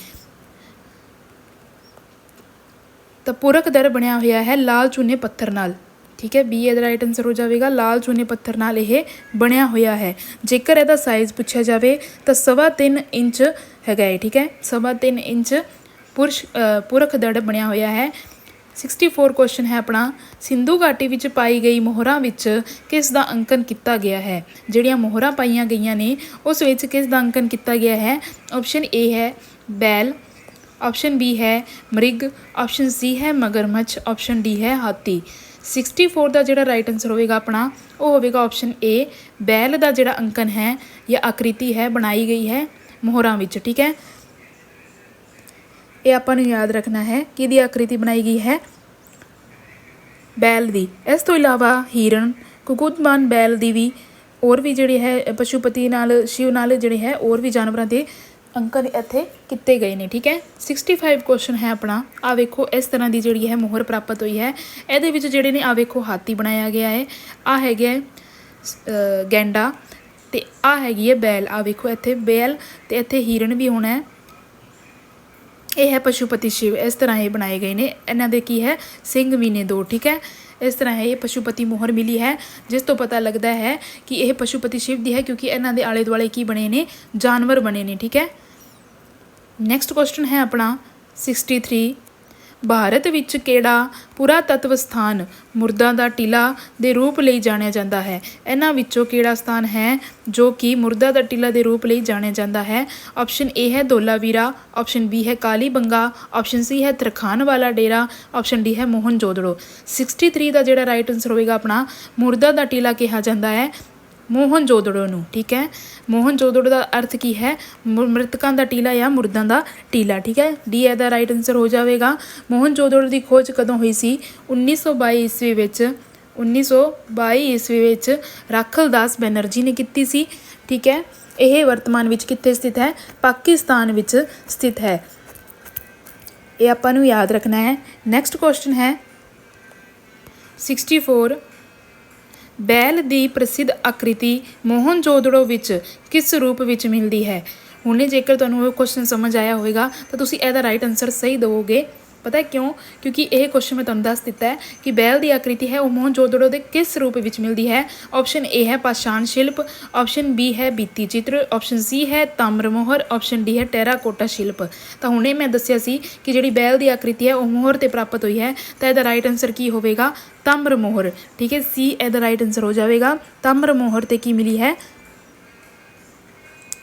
ਤਾਂ ਪੂਰਕ ਦਰ ਬਣਿਆ ਹੋਇਆ ਹੈ ਲਾਲ ਚੂਨੇ ਪੱਥਰ ਨਾਲ। ਠੀਕ ਹੈ ਬੀ ਇਹਦਾ ਰਾਈਟ ਆਨਸਰ ਹੋ ਜਾਵੇਗਾ। ਲਾਲ ਚੂਨੇ ਪੱਥਰ ਨਾਲ ਇਹ ਬਣਿਆ ਹੋਇਆ ਹੈ। ਜੇਕਰ ਇਹਦਾ ਸਾਈਜ਼ ਪੁੱਛਿਆ ਜਾਵੇ ਤਾਂ ਸਵਾ ਤਿੰਨ ਇੰਚ ਹੈਗਾ ਹੈ ਠੀਕ ਹੈ। ਸਵਾ ਤਿੰਨ ਇੰਚ ਪੁਰਸ਼ ਅ, ਪੁਰਖ ਦੜ ਬਣਿਆ ਹੋਇਆ ਹੈ। 64 ਕੁਐਸਚਨ ਹੈ ਆਪਣਾ। ਸਿੰਧੂ ਘਾਟੀ ਵਿੱਚ ਪਾਈ ਗਈ ਮੋਹਰਾਂ ਵਿੱਚ ਕਿਸ ਦਾ ਅੰਕਨ ਕੀਤਾ ਗਿਆ ਹੈ? ਜਿਹੜੀਆਂ ਮੋਹਰਾਂ ਪਾਈਆਂ ਗਈਆਂ ਨੇ ਉਸ ਵਿੱਚ ਕਿਸ ਦਾ ਅੰਕਨ ਕੀਤਾ ਗਿਆ ਹੈ? ਆਪਸ਼ਨ ਏ ਹੈ ਬੈਲ ਆਪਸ਼ਨ ਬੀ ਹੈ ਮ੍ਰਿਗ ਆਪਸ਼ਨ ਸੀ ਹੈ ਮਗਰਮੱਛ ਆਪਸ਼ਨ ਡੀ ਹੈ ਹਾਥੀ। 64 ਦਾ ਜਿਹੜਾ ਰਾਈਟ ਆਨਸਰ ਹੋਵੇਗਾ ਆਪਣਾ, ਉਹ ਹੋਵੇਗਾ ਆਪਸ਼ਨ ਏ ਬੈਲ ਦਾ ਜਿਹੜਾ ਅੰਕਨ ਹੈ ਜਾਂ ਆਕ੍ਰਿਤੀ ਹੈ, ਬਣਾਈ ਗਈ ਹੈ ਮੋਹਰਾਂ ਵਿੱਚ, ਠੀਕ ਹੈ? ਇਹ ਆਪਾਂ ਨੂੰ ਯਾਦ ਰੱਖਣਾ ਹੈ ਕਿ ਇਹਦੀ ਆਕ੍ਰਿਤੀ ਬਣਾਈ ਗਈ ਹੈ? ਬੈਲ ਦੀ। ਇਸ ਤੋਂ ਇਲਾਵਾ ਹੀਰਨ ਕੁਕੁਦਮਾਨ ਬੈਲ ਦੀ ਵੀ, ਹੋਰ ਵੀ ਜਿਹੜੇ ਹੈ, ਪਸ਼ੂਪਤੀ ਨਾਲ, ਸ਼ਿਵ ਨਾਲ ਜਿਹੜੇ ਹੈ, ਹੋਰ ਵੀ ਜਾਨਵਰਾਂ ਦੇ ਅੰਕਨ ਇੱਥੇ ਕੀਤੇ ਗਏ ਨੇ, ਠੀਕ ਹੈ? 65 ਕੁਐਸਚਨ ਹੈ ਆਪਣਾ। ਆ ਵੇਖੋ, ਇਸ ਤਰ੍ਹਾਂ ਦੀ ਜਿਹੜੀ ਹੈ ਮੋਹਰ ਪ੍ਰਾਪਤ ਹੋਈ ਹੈ। ਇਹਦੇ ਵਿੱਚ ਜਿਹੜੇ ਨੇ ਆ ਵੇਖੋ, ਹਾਥੀ ਬਣਾਇਆ ਗਿਆ ਹੈ। ਆ ਹੈਗਾ ਗੈਂਡਾ ਤੇ ਆ ਹੈਗੀ ਹੈ ਬੈਲ। ਆ ਵੇਖੋ, ਇੱਥੇ ਬੈਲ ਤੇ ਇੱਥੇ ਹਿਰਨ ਵੀ ਹੋਣਾ ਹੈ। ਇਹ ਹੈ ਪਸ਼ੂਪਤੀ ਸ਼ਿਵ। ਇਸ ਤਰ੍ਹਾਂ ਇਹ ਬਣਾਏ ਗਏ ਨੇ। ਇਹਨਾਂ ਦੇ ਕੀ ਹੈ? ਸਿੰਘ ਵੀ ਨੇ ਦੋ, ਠੀਕ ਹੈ? ਇਸ ਤਰ੍ਹਾਂ ਹੈ, ਇਹ ਪਸ਼ੂਪਤੀ ਮੋਹਰ ਮਿਲੀ ਹੈ, ਜਿਸ ਤੋਂ ਪਤਾ ਲੱਗਦਾ ਹੈ ਕਿ ਇਹ ਪਸ਼ੂਪਤੀ ਸ਼ਿਵ ਦੀ ਹੈ, ਕਿਉਂਕਿ ਇਹਨਾਂ ਦੇ ਆਲੇ ਦੁਆਲੇ ਕੀ ਬਣੇ ਨੇ? ਜਾਨਵਰ ਬਣੇ ਨੇ, ਠੀਕ ਹੈ? ਨੈਕਸਟ ਕੁਐਸਚਨ ਹੈ ਆਪਣਾ 63 ਭਾਰਤ ਵਿੱਚ ਕਿਹੜਾ ਪੁਰਾਤੱਤਵ ਸਥਾਨ ਮੁਰਦਾ ਦਾ ਟਿਲਾ ਦੇ ਰੂਪ ਲਈ ਜਾਣਿਆ ਜਾਂਦਾ ਹੈ? ਇਹਨਾਂ ਵਿੱਚੋਂ ਕਿਹੜਾ ਸਥਾਨ ਹੈ ਜੋ ਕਿ ਮੁਰਦਾ ਦਾ ਟਿਲਾ ਦੇ ਰੂਪ ਲਈ ਜਾਣਿਆ ਜਾਂਦਾ ਹੈ? ਆਪਸ਼ਨ ਏ ਹੈ ਧੋਲਾਵੀਰਾ, ਆਪਸ਼ਨ ਬੀ ਹੈ ਕਾਲੀ ਬੰਗਾ, ਆਪਸ਼ਨ ਸੀ ਹੈ ਤਰਖਾਨ ਵਾਲਾ ਡੇਰਾ, ਆਪਸ਼ਨ ਡੀ ਹੈ ਮੋਹਨ ਜੋਦੜੋ 63 ਦਾ ਜਿਹੜਾ ਰਾਈਟ ਆਨਸਰ ਹੋਵੇਗਾ ਆਪਣਾ, ਮੁਰਦਾ ਦਾ ਟਿਲਾ ਕਿਹਾ ਜਾਂਦਾ ਹੈ। ਮੋਹਨ ਜੋਦੜੋ ਨੂੰ, ਠੀਕ ਹੈ? ਮੋਹਨ ਜੋਦੜੋ ਦਾ ਅਰਥ ਕੀ ਹੈ? ਮੁ- ਮ੍ਰਿਤਕਾਂ ਦਾ ਟੀਲਾ ਜਾਂ ਮੁਰਦਾਂ ਦਾ ਟੀਲਾ, ਠੀਕ ਹੈ? ਡੀ ਇਹਦਾ ਰਾਈਟ ਆਨਸਰ ਹੋ ਜਾਵੇਗਾ। ਮੋਹਨ ਜੋਦੜੋ ਦੀ ਖੋਜ ਕਦੋਂ ਹੋਈ ਸੀ? 1922 ਈਸਵੀ ਵਿੱਚ 1922 ਈਸਵੀ ਵਿੱਚ ਰਾਖਲ ਦਾਸ ਬੈਨਰਜੀ ਨੇ ਕੀਤੀ ਸੀ, ਠੀਕ ਹੈ? ਇਹ ਵਰਤਮਾਨ ਵਿੱਚ ਕਿੱਥੇ ਸਥਿਤ ਹੈ? ਪਾਕਿਸਤਾਨ ਵਿੱਚ ਸਥਿਤ ਹੈ। ਇਹ ਆਪਾਂ ਨੂੰ ਯਾਦ ਰੱਖਣਾ ਹੈ। ਨੈਕਸਟ ਕੁਐਸਚਨ ਹੈ। 64 ਬੈਲ ਦੀ ਪ੍ਰਸਿੱਧ ਆਕ੍ਰਿਤੀ ਮੋਹਨਜੋਦੜੋ ਵਿੱਚ ਕਿਸ ਰੂਪ ਵਿੱਚ ਮਿਲਦੀ ਹੈ? ਹੁਣੇ ਜੇਕਰ ਤੁਹਾਨੂੰ ਇਹ ਕੁਐਸਚਨ ਸਮਝ ਆਇਆ ਹੋਵੇਗਾ, ਤਾਂ ਤੁਸੀਂ ਇਹਦਾ ਰਾਈਟ ਆਨਸਰ ਸਹੀ ਦਿਓਗੇ ਪਤਾ ਕਿਉਂ? ਕਿਉਂਕਿ ਇਹ ਕੁਐਸਚਨ ਮੈਂ ਤੁਹਾਨੂੰ ਦੱਸ ਦਿੱਤਾ ਹੈ ਕਿ ਬੈਲ ਦੀ ਆਕ੍ਰਿਤੀ ਹੈ, ਉਹ ਮੋਹਨਜੋਦੜੋ ਦੇ ਕਿਸ ਰੂਪ ਵਿੱਚ ਮਿਲਦੀ ਹੈ? ਆਪਸ਼ਨ ਏ ਹੈ ਪਾਸ਼ਾਣ ਸ਼ਿਲਪ ਆਪਸ਼ਨ ਬੀ ਹੈ ਬੀਤੀ ਚਿੱਤਰ ਆਪਸ਼ਨ ਸੀ ਹੈ ਤਾਮਰ ਮੋਹਰ ਆਪਸ਼ਨ ਡੀ ਹੈ ਟੈਰਾਕੋਟਾ ਸ਼ਿਲਪ। ਤਾਂ ਹੁਣੇ ਮੈਂ ਦੱਸਿਆ ਸੀ ਕਿ ਜਿਹੜੀ ਬੈਲ ਦੀ ਆਕ੍ਰਿਤੀ ਹੈ, ਉਹ ਮੋਹਰ ਤੇ ਪ੍ਰਾਪਤ ਹੋਈ ਹੈ, ਤਾਂ ਇਹਦਾ ਰਾਈਟ ਆਨਸਰ ਕੀ ਹੋਵੇਗਾ? ਤਾਮਰ ਮੋਹਰ। ਠੀਕ ਹੈ ਸੀ ਇਹਦਾ ਰਾਈਟ ਆਨਸਰ ਹੋ ਜਾਵੇਗਾ। ਤਾਮਰ ਮੋਹਰ ਤੇ ਕੀ ਮਿਲੀ ਹੈ?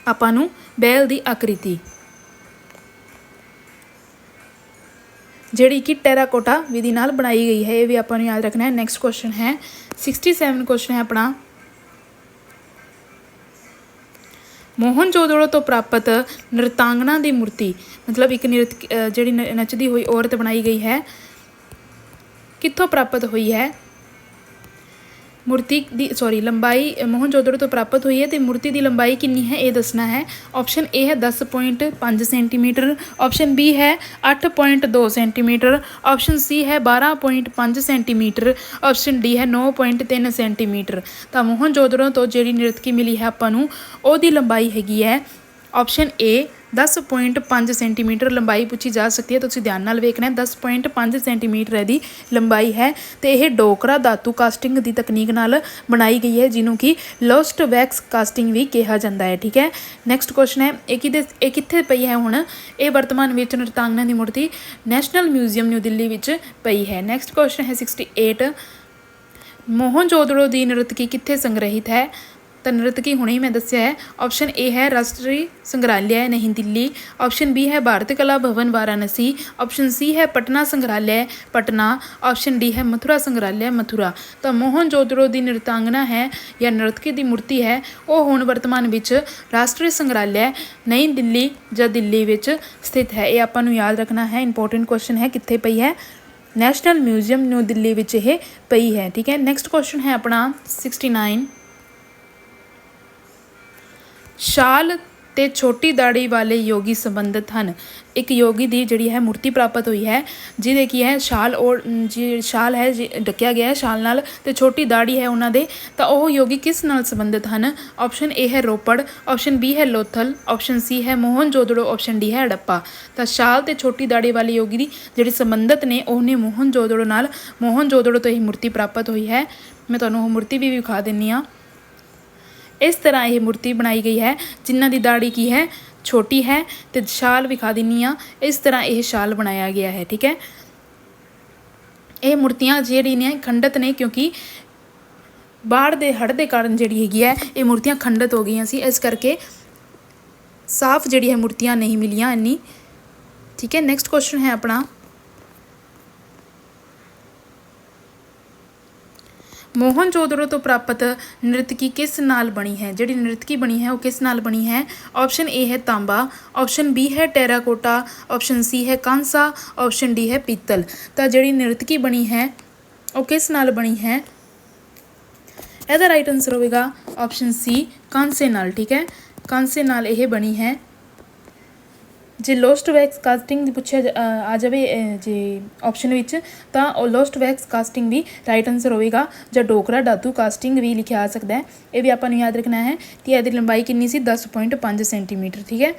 ਆਪਾਂ ਨੂੰ ਬੈਲ ਦੀ ਆਕ੍ਰਿਤੀ। ਜਿਹੜੀ ਕਿ ਟੈਰਾਕੋਟਾ ਵਿਧੀ ਨਾਲ ਬਣਾਈ ਗਈ ਹੈ, ਇਹ ਵੀ ਆਪਾਂ ਨੂੰ ਯਾਦ ਰੱਖਣਾ ਹੈ। ਨੈਕਸਟ ਕੁਐਸਚਨ ਹੈ। 67 ਕੁਐਸਚਨ ਹੈ ਆਪਣਾ। ਮੋਹਨਜੋਦੜੋ ਤੋਂ ਪ੍ਰਾਪਤ ਨ੍ਰਿਤਾਂਗਨਾ ਦੀ ਮੂਰਤੀ, ਮਤਲਬ ਇੱਕ ਨਿਰਤ ਜਿਹੜੀ ਨ- ਨੱਚਦੀ ਹੋਈ ਔਰਤ ਬਣਾਈ ਗਈ ਹੈ, ਕਿੱਥੋਂ ਪ੍ਰਾਪਤ ਹੋਈ ਹੈ? ਮੂਰਤੀ ਦੀ ਸੌਰੀ ਲੰਬਾਈ ਅ, ਮੋਹਨਜੋਦੜੋ ਤੋਂ ਪ੍ਰਾਪਤ ਹੋਈ ਹੈ ਤੇ ਮੂਰਤੀ ਦੀ ਲੰਬਾਈ ਕਿੰਨੀ ਹੈ ਇਹ ਦੱਸਣਾ ਹੈ ਆਪਸ਼ਨ ਏ ਹੈ 10.5 ਸੈਂਟੀਮੀਟਰ ਆਪਸ਼ਨ ਬੀ ਹੈ 8.2 ਸੈਂਟੀਮੀਟਰ ਆਪਸ਼ਨ ਸੀ ਹੈ 12.5 ਸੈਂਟੀਮੀਟਰ ਆਪਸ਼ਨ ਡੀ ਹੈ 9.3 ਸੈਂਟੀਮੀਟਰ ਤਾਂ ਮੋਹਨਜੋਦੜੋ ਤੋਂ ਜਿਹੜੀ ਨਿਰਤਕੀ ਮਿਲੀ ਹੈ ਆਪਾਂ ਨੂੰ ਉਹਦੀ ਲੰਬਾਈ ਹੈਗੀ ਹੈ ਆਪਸ਼ਨ ਏ 10.5 ਸੈਂਟੀਮੀਟਰ ਲੰਬਾਈ ਪੁੱਛੀ ਜਾ ਸਕਦੀ ਹੈ। ਤੁਸੀਂ ਧਿਆਨ ਨਾਲ ਵੇਖਣਾ ਹੈ 10.5 ਸੈਂਟੀਮੀਟਰ ਇਹਦੀ ਲੰਬਾਈ ਹੈ ਤੇ ਇਹ ਡੋਕਰਾ ਧਾਤੂ ਕਾਸਟਿੰਗ ਦੀ ਤਕਨੀਕ ਨਾਲ ਬਣਾਈ ਗਈ ਹੈ, ਜਿਹਨੂੰ ਕਿ ਲੋਸਟ ਵੈਕਸ ਕਾਸਟਿੰਗ ਵੀ ਕਿਹਾ ਜਾਂਦਾ ਹੈ, ਠੀਕ ਹੈ। ਨੈਕਸਟ ਕੁਐਸਚਨ ਹੈ, ਇਹ ਕਿਤੇ ਇਹ ਕਿੱਥੇ ਪਈ ਹੈ ਹੁਣ? ਇਹ ਵਰਤਮਾਨ ਵਿੱਚ ਨ੍ਰਿਤਾਂਗਨਾ ਦੀ ਮੂਰਤੀ ਨੈਸ਼ਨਲ ਮਿਊਜ਼ੀਅਮ ਨਿਊ ਦਿੱਲੀ ਵਿੱਚ ਪਈ ਹੈ। ਨੈਕਸਟ ਕੁਐਸਚਨ ਹੈ 68 ਮੋਹਨਜੋਦੜੋ ਦੀ ਨ੍ਰਿਤਕੀ ਕਿੱਥੇ ਸੰਗ੍ਰਹਿਤ ਹੈ? ਤਾਂ ਨ੍ਰਿਤਕੀ ਹੁਣੇ ਹੀ ਮੈਂ ਦੱਸਿਆ ਹੈ ਆਪਸ਼ਨ ਏ ਹੈ ਰਾਸ਼ਟਰੀ ਸੰਗ੍ਰਹਾਲਯ ਨਹੀਂ ਦਿੱਲੀ। ਆਪਸ਼ਨ ਬੀ ਹੈ ਭਾਰਤ ਕਲਾ ਭਵਨ, ਵਾਰਾਣਸੀ। ਆਪਸ਼ਨ ਸੀ ਹੈ ਪਟਨਾ ਸੰਗ੍ਰਹਾਲਯ ਪਟਨਾ। ਆਪਸ਼ਨ ਡੀ ਹੈ ਮਥੁਰਾ ਸੰਗ੍ਰਹਾਲਯ ਮਥੁਰਾ। ਤਾਂ ਮੋਹਨ ਜੋਦੜੋ ਦੀ ਨ੍ਰਿਤਾਂਗਨਾ ਹੈ ਜਾਂ ਨ੍ਰਿਤਕੀ ਦੀ ਮੂਰਤੀ ਹੈ, ਉਹ ਹੁਣ ਵਰਤਮਾਨ ਵਿੱਚ ਰਾਸ਼ਟਰੀ ਸੰਗ੍ਰਹਾਲਯ ਨਹੀਂ ਦਿੱਲੀ ਜਾਂ ਦਿੱਲੀ ਵਿੱਚ ਸਥਿਤ ਹੈ। ਇਹ ਆਪਾਂ ਨੂੰ ਯਾਦ ਰੱਖਣਾ ਹੈ ਇੰਪੋਰਟੈਂਟ ਕੁਐਸਚਨ ਹੈ ਕਿੱਥੇ ਪਈ ਹੈ? ਨੈਸ਼ਨਲ ਮਿਊਜ਼ੀਅਮ ਨਿਊ ਦਿੱਲੀ ਵਿੱਚ ਇਹ ਪਈ ਹੈ, ਠੀਕ ਹੈ? ਨੈਕਸਟ ਕੁਐਸਚਨ ਹੈ ਆਪਣਾ 69 ਸ਼ਾਲ ਤੇ ਛੋਟੀ ਦਾੜੀ ਵਾਲੇ ਯੋਗੀ ਸੰਬੰਧਿਤ ਹਨ। ਇੱਕ ਯੋਗੀ ਦੀ ਜਿਹੜੀ ਹੈ ਮੂਰਤੀ ਪ੍ਰਾਪਤ ਹੋਈ ਹੈ, ਜਿਹਦੇ ਕੀ ਹੈ ਸ਼ਾਲ ਔਰ ਜੀ ਸ਼ਾਲ ਹੈ, ਜੀ ਢੱਕਿਆ ਗਿਆ ਹੈ ਸ਼ਾਲ ਨਾਲ ਤੇ ਛੋਟੀ ਦਾੜੀ ਹੈ ਉਹਨਾਂ ਦੇ। ਤਾਂ ਉਹ ਯੋਗੀ ਕਿਸ ਨਾਲ ਸੰਬੰਧਿਤ ਹਨ? ਆਪਸ਼ਨ ਏ ਹੈ ਰੋਪੜ, ਆਪਸ਼ਨ ਬੀ ਹੈ ਲੋਥਲ, ਆਪਸ਼ਨ ਸੀ ਹੈ ਮੋਹਨ ਜੋਦੜੋ, ਆਪਸ਼ਨ ਡੀ ਹੈ ਹੜੱਪਾ ਤਾਂ ਸ਼ਾਲ ਤੇ ਛੋਟੀ ਦਾੜੀ ਵਾਲੇ ਯੋਗੀ ਦੀ ਜਿਹੜੀ ਸੰਬੰਧਿਤ ਨੇ, ਉਹਨੇ ਮੋਹਨ ਜੋਦੜੋ ਨਾਲ, ਮੋਹਨ ਜੋਦੜੋ ਤੋਂ ਇਹ ਮੂਰਤੀ ਪ੍ਰਾਪਤ ਹੋਈ ਹੈ। ਮੈਂ ਤੁਹਾਨੂੰ ਉਹ ਮੂਰਤੀ ਵੀ ਵਿਖਾ ਦਿੰਨੀ ਆ ਇਸ ਤਰ੍ਹਾਂ ਇਹ ਮੂਰਤੀ ਬਣਾਈ ਗਈ ਹੈ, ਜਿਨ੍ਹਾਂ ਦੀ ਦਾੜੀ ਕੀ ਹੈ, ਛੋਟੀ ਹੈ ਤੇ ਸ਼ਾਲ ਵਿਖਾ ਦਿੰਨੀ ਆ ਇਸ ਤਰ੍ਹਾਂ ਇਹ ਸ਼ਾਲ ਬਣਾਇਆ ਗਿਆ ਹੈ, ਠੀਕ ਹੈ? ਇਹ ਮੂਰਤੀਆਂ ਜਿਹੜੀ ਨੇ ਖੰਡਤ ਨੇ, ਕਿਉਂਕਿ ਬਾੜ ਦੇ ਹੜ੍ਹ ਦੇ ਕਾਰਨ ਜਿਹੜੀ ਹੈਗੀ ਹੈ, ਇਹ ਮੂਰਤੀਆਂ ਖੰਡਤ ਹੋ ਗਈਆਂ ਸੀ, ਇਸ ਕਰਕੇ ਸਾਫ਼ ਜਿਹੜੀ ਹੈ ਮੂਰਤੀਆਂ ਨਹੀਂ ਮਿਲੀਆਂ ਇੰਨੀ। ਠੀਕ ਹੈ ਨੈਕਸਟ ਕੁਐਸਚਨ ਹੈ ਆਪਣਾ। ਮੋਹਨ ਜੋਦੜੋ ਤੋਂ ਪ੍ਰਾਪਤ ਨ੍ਰਿਤਕੀ ਕਿਸ ਨਾਲ ਬਣੀ ਹੈ ਜਿਹੜੀ ਨ੍ਰਿਤਕੀ ਬਣੀ ਹੈ ਉਹ ਕਿਸ ਨਾਲ ਬਣੀ ਹੈ ਆਪਸ਼ਨ ਏ ਹੈ ਤਾਂਬਾ ਆਪਸ਼ਨ ਬੀ ਹੈ ਟੈਰਾਕੋਟਾ ਆਪਸ਼ਨ ਸੀ ਹੈ ਕਾਂਸਾ ਆਪਸ਼ਨ ਡੀ ਹੈ ਪੀਤਲ ਤਾਂ ਜਿਹੜੀ ਨ੍ਰਿਤਕੀ ਬਣੀ ਹੈ ਉਹ ਕਿਸ ਨਾਲ ਬਣੀ ਹੈ ਇਹਦਾ ਰਾਈਟ ਆਨਸਰ ਹੋਵੇਗਾ ਆਪਸ਼ਨ ਸੀ ਕਾਂਸੇ ਨਾਲ ਠੀਕ ਹੈ ਕਾਂਸੇ ਨਾਲ ਇਹ ਬਣੀ ਹੈ ਜੇ ਲੋਸਟ ਵੈਕਸ ਕਾਸਟਿੰਗ ਦੀ ਪੁੱਛਿਆ ਜਾ- ਆ ਜਾਵੇ ਜੇ ਆਪਸ਼ਨ ਵਿੱਚ, ਤਾਂ ਉਹ ਲੋਸਟ ਵੈਕਸ ਕਾਸਟਿੰਗ ਵੀ ਰਾਈਟ ਆਨਸਰ ਹੋਵੇਗਾ, ਜਾਂ ਡੋਕਰਾ ਧਾਤੂ ਕਾਸਟਿੰਗ ਵੀ ਲਿਖਿਆ ਆ ਸਕਦਾ ਹੈ। ਇਹ ਵੀ ਆਪਾਂ ਨੂੰ ਯਾਦ ਰੱਖਣਾ ਹੈ ਕਿ ਇਹਦੀ ਲੰਬਾਈ ਕਿੰਨੀ ਸੀ? 10.5 ਸੈਂਟੀਮੀਟਰ ਠੀਕ ਹੈ?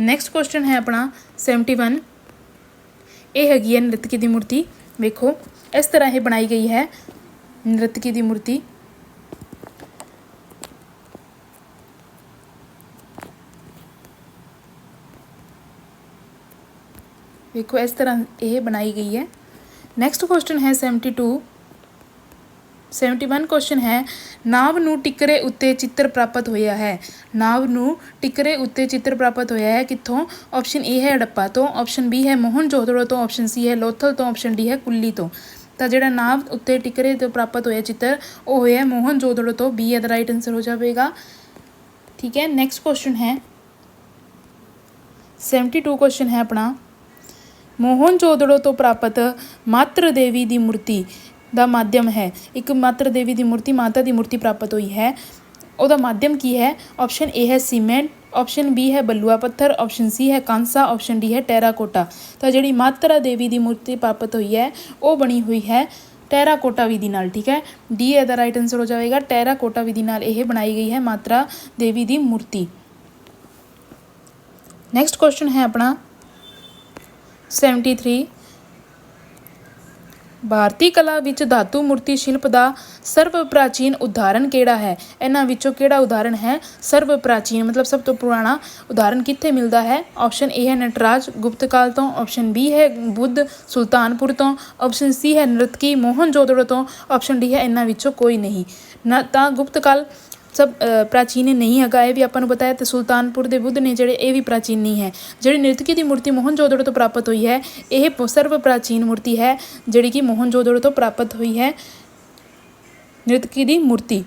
ਨੈਕਸਟ ਕੁਐਸਚਨ ਹੈ ਆਪਣਾ 71 ਇਹ ਹੈਗੀ ਹੈ ਨ੍ਰਿਤਕੀ ਦੀ ਮੂਰਤੀ। ਵੇਖੋ, ਇਸ ਤਰ੍ਹਾਂ ਇਹ ਬਣਾਈ ਗਈ ਹੈ। ਨ੍ਰਿਤਕੀ ਦੀ ਮੂਰਤੀ। ਵੇਖੋ ਇਸ ਤਰ੍ਹਾਂ ਇਹ ਬਣਾਈ ਗਈ ਹੈ। ਨੈਕਸਟ ਕੁਐਸਚਨ ਹੈ 72 71 ਕੁਐਸਚਨ ਹੈ, ਨਾਵ ਨੂੰ ਟਿਕਰੇ ਉੱਤੇ ਚਿੱਤਰ ਪ੍ਰਾਪਤ ਹੋਇਆ ਹੈ। ਨਾਵ ਨੂੰ ਟਿਕਰੇ ਉੱਤੇ ਚਿੱਤਰ ਪ੍ਰਾਪਤ ਹੋਇਆ ਹੈ, ਕਿੱਥੋਂ? ਆਪਸ਼ਨ ਏ ਹੈ ਹੜੱਪਾ ਤੋਂ ਆਪਸ਼ਨ ਬੀ ਹੈ ਮੋਹਨ ਜੋਦੜੋ ਤੋਂ ਆਪਸ਼ਨ ਸੀ ਹੈ ਲੋਥਲ ਤੋਂ ਆਪਸ਼ਨ ਡੀ ਹੈ ਕੁੱਲੀ ਤੋਂ। ਤਾਂ ਜਿਹੜਾ ਨਾਵ ਉੱਤੇ ਟਿਕਰੇ ਤੋਂ ਪ੍ਰਾਪਤ ਹੋਇਆ ਚਿੱਤਰ, ਉਹ ਹੋਇਆ ਮੋਹਨ ਜੋਦੜੋ ਤੋਂ। ਬੀ ਇਹਦਾ ਰਾਈਟ ਆਨਸਰ ਹੋ ਜਾਵੇਗਾ। ਠੀਕ ਹੈ ਨੈਕਸਟ ਕੁਐਸਚਨ ਹੈ। 72 ਕੁਐਸਚਨ ਹੈ ਆਪਣਾ। ਮੋਹਨ ਜੋਦੜੋ ਤੋਂ ਪ੍ਰਾਪਤ ਮਾਤਰ ਦੇਵੀ ਦੀ ਮੂਰਤੀ ਦਾ ਮਾਧਿਅਮ ਹੈ ਇੱਕ ਮਾਤਰ ਦੇਵੀ ਦੀ ਮੂਰਤੀ ਮਾਤਾ ਦੀ ਮੂਰਤੀ ਪ੍ਰਾਪਤ ਹੋਈ ਹੈ ਉਹਦਾ ਮਾਧਿਅਮ ਕੀ ਹੈ ਆਪਸ਼ਨ ਏ ਹੈ ਸੀਮੈਂਟ ਆਪਸ਼ਨ ਬੀ ਹੈ ਬਲੂਆ ਪੱਥਰ ਆਪਸ਼ਨ ਸੀ ਹੈ ਕਾਂਸਾ ਆਪਸ਼ਨ ਡੀ ਹੈ ਟੈਰਾਕੋਟਾ ਤਾਂ ਜਿਹੜੀ ਮਾਤਰਾ ਦੇਵੀ ਦੀ ਮੂਰਤੀ ਪ੍ਰਾਪਤ ਹੋਈ ਹੈ ਉਹ ਬਣੀ ਹੋਈ ਹੈ ਟੈਰਾਕੋਟਾ ਵਿਧੀ ਨਾਲ ਠੀਕ ਹੈ ਡੀ ਇਹਦਾ ਰਾਈਟ ਆਨਸਰ ਹੋ ਜਾਵੇਗਾ ਟੈਰਾਕੋਟਾ ਵਿਧੀ ਨਾਲ ਇਹ ਬਣਾਈ ਗਈ ਹੈ ਮਾਤਰਾ ਦੇਵੀ ਦੀ ਮੂਰਤੀ ਨੈਕਸਟ ਕੁਐਸਚਨ ਹੈ ਆਪਣਾ 73 ਭਾਰਤੀ ਕਲਾ ਵਿੱਚ ਧਾਤੂ ਮੂਰਤੀ ਸ਼ਿਲਪ ਦਾ ਸਰਵ ਪ੍ਰਾਚੀਨ ਉਦਾਹਰਣ ਕਿਹੜਾ ਹੈ? ਇਹਨਾਂ ਵਿੱਚੋਂ ਕਿਹੜਾ ਉਦਾਹਰਣ ਹੈ? ਸਰਵ ਪ੍ਰਾਚੀਨ ਮਤਲਬ ਸਭ ਤੋਂ ਪੁਰਾਣਾ ਉਦਾਹਰਣ ਕਿੱਥੇ ਮਿਲਦਾ ਹੈ? ਆਪਸ਼ਨ ਏ ਹੈ ਨਟਰਾਜ ਗੁਪਤ ਕਾਲ ਤੋਂ ਆਪਸ਼ਨ ਬੀ ਹੈ ਬੁੱਧ ਸੁਲਤਾਨਪੁਰ ਤੋਂ ਆਪਸ਼ਨ ਸੀ ਹੈ ਨ੍ਰਿਤਕੀ ਮੋਹਨ ਜੋਦੜੋ ਤੋਂ ਆਪਸ਼ਨ ਡੀ ਹੈ ਇਹਨਾਂ ਵਿੱਚੋਂ ਕੋਈ ਨਹੀਂ। ਨਾ ਤਾਂ ਗੁਪਤ ਕਾਲ ਸਭ ਅ, ਪ੍ਰਾਚੀਨ ਨਹੀਂ ਹੈਗਾ। ਇਹ ਵੀ ਆਪਾਂ ਨੂੰ ਪਤਾ ਹੈ ਤੇ ਸੁਲਤਾਨਪੁਰ ਦੇ ਬੁੱਧ ਨੇ ਜਿਹੜੇ ਇਹ ਵੀ ਪ੍ਰਾਚੀਨ ਨਹੀਂ ਹੈ। ਜਿਹੜੀ ਨ੍ਰਿਤਕੀ ਦੀ ਮੂਰਤੀ ਮੋਹਨ ਜੋਦੜੋ ਤੋਂ ਪ੍ਰਾਪਤ ਹੋਈ ਹੈ ਇਹ ਸਰਵ ਪ੍ਰਾਚੀਨ ਮੂਰਤੀ ਹੈ ਜਿਹੜੀ ਕਿ ਮੋਹਨ ਜੋਦੜੋ ਤੋਂ ਪ੍ਰਾਪਤ ਹੋਈ ਹੈ ਨ੍ਰਿਤਕੀ ਦੀ ਮੂਰਤੀ।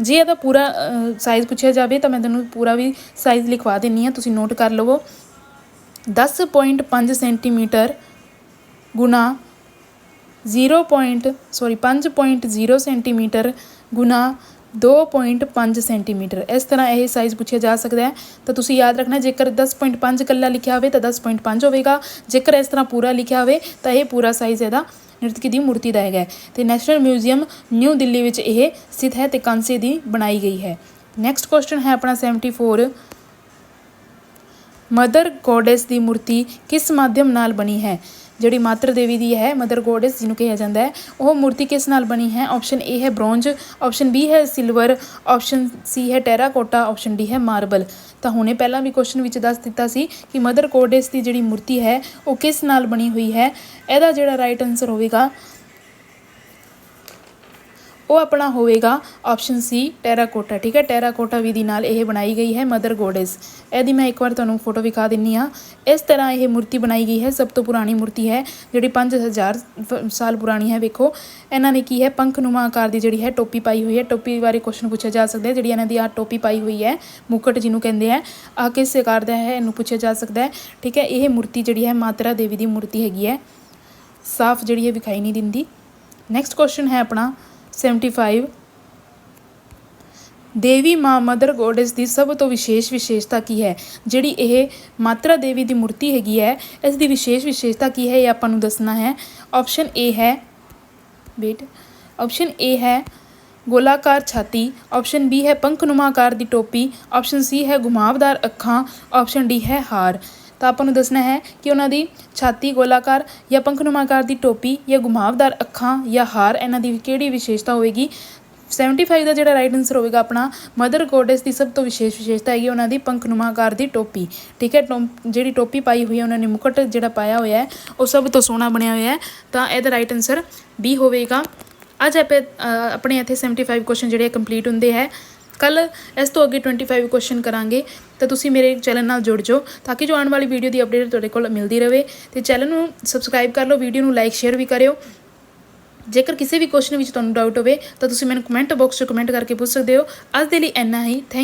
ਜੇ ਇਹਦਾ ਪੂਰਾ ਸਾਈਜ਼ ਪੁੱਛਿਆ ਜਾਵੇ ਤਾਂ ਮੈਂ ਤੁਹਾਨੂੰ ਪੂਰਾ ਵੀ ਸਾਈਜ਼ ਲਿਖਵਾ ਦਿੰਨੀ ਆ ਤੁਸੀਂ ਨੋਟ ਕਰ ਲਵੋ। 10.5 ਸੈਂਟੀਮੀਟਰ ਗੁਣਾ 0. ਸੌਰੀ 5.0 ਸੈਂਟੀਮੀਟਰ ਗੁਣਾ 2.5 ਸੈਂਟੀਮੀਟਰ। ਇਸ ਤਰ੍ਹਾਂ ਇਹ ਸਾਈਜ਼ ਪੁੱਛਿਆ ਜਾ ਸਕਦਾ ਹੈ। ਤਾਂ ਤੁਸੀਂ ਯਾਦ ਰੱਖਣਾ, ਜੇਕਰ 10.5 ਇਕੱਲਾ ਲਿਖਿਆ ਹੋਵੇ, ਤਾਂ 10.5 ਹੋਵੇਗਾ। ਜੇਕਰ ਇਸ ਤਰ੍ਹਾਂ ਪੂਰਾ ਲਿਖਿਆ ਹੋਵੇ, ਤਾਂ ਇਹ ਪੂਰਾ ਸਾਈਜ਼ ਇਹਦਾ ਨ੍ਰਿਤਕੀ ਦੀ ਮੂਰਤੀ ਦਾ ਹੈਗਾ ਹੈ। ਤੇ ਨੈਸ਼ਨਲ ਮਿਊਜ਼ੀਅਮ ਨਿਊ ਦਿੱਲੀ ਵਿੱਚ ਇਹ ਸਥਿਤ ਹੈ ਤੇ ਕਾਂਸੇ ਦੀ ਬਣਾਈ ਗਈ ਹੈ। ਨੈਕਸਟ ਕੁਐਸਚਨ ਹੈ ਆਪਣਾ 74 ਮਦਰ ਗੋਡੈਸ ਦੀ ਮੂਰਤੀ ਕਿਸ ਮਾਧਿਅਮ ਨਾਲ ਬਣੀ ਹੈ? ਜਿਹੜੀ ਮਾਤਰ ਦੇਵੀ ਦੀ ਹੈ ਮਦਰ ਗੋਡੈਸ ਜਿਹਨੂੰ ਕਿਹਾ ਜਾਂਦਾ ਹੈ, ਉਹ ਮੂਰਤੀ ਕਿਸ ਨਾਲ ਬਣੀ ਹੈ? ਆਪਸ਼ਨ ਏ ਹੈ ਬ੍ਰੌਂਜ ਆਪਸ਼ਨ ਬੀ ਹੈ ਸਿਲਵਰ ਆਪਸ਼ਨ ਸੀ ਹੈ ਟੈਰਾਕੋਟਾ ਆਪਸ਼ਨ ਡੀ ਹੈ ਮਾਰਬਲ ਤਾਂ ਹੁਣੇ ਪਹਿਲਾਂ ਵੀ ਕੁਐਸਚਨ ਵਿੱਚ ਦੱਸ ਦਿੱਤਾ ਸੀ ਕਿ ਮਦਰ ਗੋਡੈਸ ਦੀ ਜਿਹੜੀ ਮੂਰਤੀ ਹੈ, ਉਹ ਕਿਸ ਨਾਲ ਬਣੀ ਹੋਈ ਹੈ? ਇਹਦਾ ਜਿਹੜਾ ਰਾਈਟ ਆਨਸਰ ਹੋਵੇਗਾ ਉਹ ਆਪਣਾ ਹੋਵੇਗਾ ਆਪਸ਼ਨ ਸੀ ਟੈਰਾਕੋਟਾ ਠੀਕ ਹੈ? ਟੈਰਾਕੋਟਾ ਵਿਧੀ ਨਾਲ ਇਹ ਬਣਾਈ ਗਈ ਹੈ ਮਦਰ ਗੋਡੈਸ ਇਹਦੀ ਮੈਂ ਇੱਕ ਵਾਰ ਤੁਹਾਨੂੰ ਫੋਟੋ ਵਿਖਾ ਦਿੰਨੀ ਆ ਇਸ ਤਰ੍ਹਾਂ ਇਹ ਮੂਰਤੀ ਬਣਾਈ ਗਈ ਹੈ, ਸਭ ਤੋਂ ਪੁਰਾਣੀ ਮੂਰਤੀ ਹੈ, ਜਿਹੜੀ 5000 ਫ- ਸਾਲ ਪੁਰਾਣੀ ਹੈ, ਵੇਖੋ। ਇਹਨਾਂ ਨੇ ਕੀ ਹੈ ਪੰਖਨੁਮਾ ਆਕਾਰ ਦੀ ਜਿਹੜੀ ਹੈ ਟੋਪੀ ਪਾਈ ਹੋਈ ਹੈ। ਟੋਪੀ ਬਾਰੇ ਕੁਐਸਚਨ ਪੁੱਛਿਆ ਜਾ ਸਕਦਾ ਹੈ, ਜਿਹੜੀ ਇਹਨਾਂ ਦੀ ਆ ਟੋਪੀ ਪਾਈ ਹੋਈ ਹੈ, ਮੁਕਟ ਜਿਹਨੂੰ ਕਹਿੰਦੇ ਆ ਆ ਕਿਸ ਆਕਾਰ ਦਾ ਹੈ, ਇਹਨੂੰ ਪੁੱਛਿਆ ਜਾ ਸਕਦਾ ਹੈ, ਠੀਕ ਹੈ? ਇਹ ਮੂਰਤੀ ਜਿਹੜੀ ਹੈ ਮਾਤਰਾ ਦੇਵੀ ਦੀ ਮੂਰਤੀ ਹੈਗੀ ਹੈ। ਸਾਫ਼ ਜਿਹੜੀ ਹੈ ਵਿਖਾਈ ਨਹੀਂ ਦਿੰਦੀ। ਨੈਕਸਟ ਕੁਐਸਚਨ ਹੈ ਆਪਣਾ 75 ਦੇਵੀ ਮਾਂ ਮਦਰ ਗੋਡੈਸ ਦੀ ਸਭ ਤੋਂ ਵਿਸ਼ੇਸ਼ ਵਿਸ਼ੇਸ਼ਤਾ ਕੀ ਹੈ? ਜਿਹੜੀ ਇਹ ਮਾਤਰਾ ਦੇਵੀ ਦੀ ਮੂਰਤੀ ਹੈਗੀ ਹੈ, ਇਸ ਦੀ ਵਿਸ਼ੇਸ਼ ਵਿਸ਼ੇਸ਼ਤਾ ਕੀ ਹੈ ਇਹ ਆਪਾਂ ਨੂੰ ਦੱਸਣਾ ਹੈ। ਆਪਸ਼ਨ ਏ ਹੈ ਵੇਟ ਆਪਸ਼ਨ ਏ ਹੈ ਗੋਲਾਕਾਰ ਛਾਤੀ ਆਪਸ਼ਨ ਬੀ ਹੈ ਪੰਖਨੁਮਾ ਆਕਾਰ ਦੀ ਟੋਪੀ ਆਪਸ਼ਨ ਸੀ ਹੈ ਘੁਮਾਵਦਾਰ ਅੱਖਾਂ ਆਪਸ਼ਨ ਡੀ ਹੈ ਹਾਰ। ਤਾਂ ਆਪਾਂ ਨੂੰ ਦੱਸਣਾ ਹੈ ਕਿ ਉਹਨਾਂ ਦੀ ਛਾਤੀ, ਗੋਲਾਕਾਰ ਜਾਂ ਪੰਖਨੁਮਾ ਆਕਾਰ ਦੀ ਟੋਪੀ ਜਾਂ ਘੁਮਾਵਦਾਰ ਅੱਖਾਂ ਜਾਂ ਹਾਰ, ਇਹਨਾਂ ਦੀ ਕਿਹੜੀ ਵਿਸ਼ੇਸ਼ਤਾ ਹੋਵੇਗੀ? 75 ਦਾ ਜਿਹੜਾ ਰਾਈਟ ਆਨਸਰ ਹੋਵੇਗਾ ਆਪਣਾ ਮਦਰ ਗੋਡੈਸ ਦੀ ਸਭ ਤੋਂ ਵਿਸ਼ੇਸ਼ ਵਿਸ਼ੇਸ਼ਤਾ ਹੈਗੀ ਉਹਨਾਂ ਦੀ ਪੰਖਨੁਮਾ ਆਕਾਰ ਦੀ ਟੋਪੀ। ਠੀਕ ਹੈ ਟੋ- ਜਿਹੜੀ ਟੋਪੀ ਪਾਈ ਹੋਈ ਹੈ, ਉਹਨਾਂ ਨੇ ਮੁਕਟ ਜਿਹੜਾ ਪਾਇਆ ਹੋਇਆ ਹੈ, ਉਹ ਸਭ ਤੋਂ ਸੋਹਣਾ ਬਣਿਆ ਹੋਇਆ ਹੈ। ਤਾਂ ਇਹਦਾ ਰਾਈਟ ਆਨਸਰ ਬੀ ਹੋਵੇਗਾ। ਅੱਜ ਆਪੇ ਆਪਣੇ ਇੱਥੇ 75 ਕੁਐਸਚਨ ਜਿਹੜੇ ਕੰਪਲੀਟ ਹੁੰਦੇ ਹੈ। ਕੱਲ ਇਸ ਤੋਂ ਅੱਗੇ 25 ਕੁਐਸਚਨ ਕਰਾਂਗੇ, ਤਾਂ ਤੁਸੀਂ ਮੇਰੇ ਚੈਨਲ ਨਾਲ ਜੁੜ ਜਾਓ, ਤਾਂ ਕਿ ਜੋ ਆਉਣ ਵਾਲੀ ਵੀਡੀਓ ਦੀ ਅਪਡੇਟ ਤੁਹਾਡੇ ਕੋਲ ਮਿਲਦੀ ਰਹੇ, ਤੇ ਚੈਨਲ ਨੂੰ ਸਬਸਕ੍ਰਾਈਬ ਕਰ ਲਓ ਵੀਡੀਓ ਨੂੰ ਲਾਈਕ ਸ਼ੇਅਰ ਵੀ ਕਰਿਓ। ਜੇਕਰ ਕਿਸੇ ਵੀ ਕੁਐਸਚਨ ਵਿੱਚ ਤੁਹਾਨੂੰ ਡਾਊਟ ਹੋਵੇ, ਤਾਂ ਤੁਸੀਂ ਮੈਨੂੰ ਕਮੈਂਟ ਬਾਕਸ 'ਚ ਕਮੈਂਟ ਕਰਕੇ ਪੁੱਛ ਸਕਦੇ ਹੋ। ਅੱਜ ਦੇ ਲਈ ਇੰਨਾ ਹੀ ਥੈਂਕ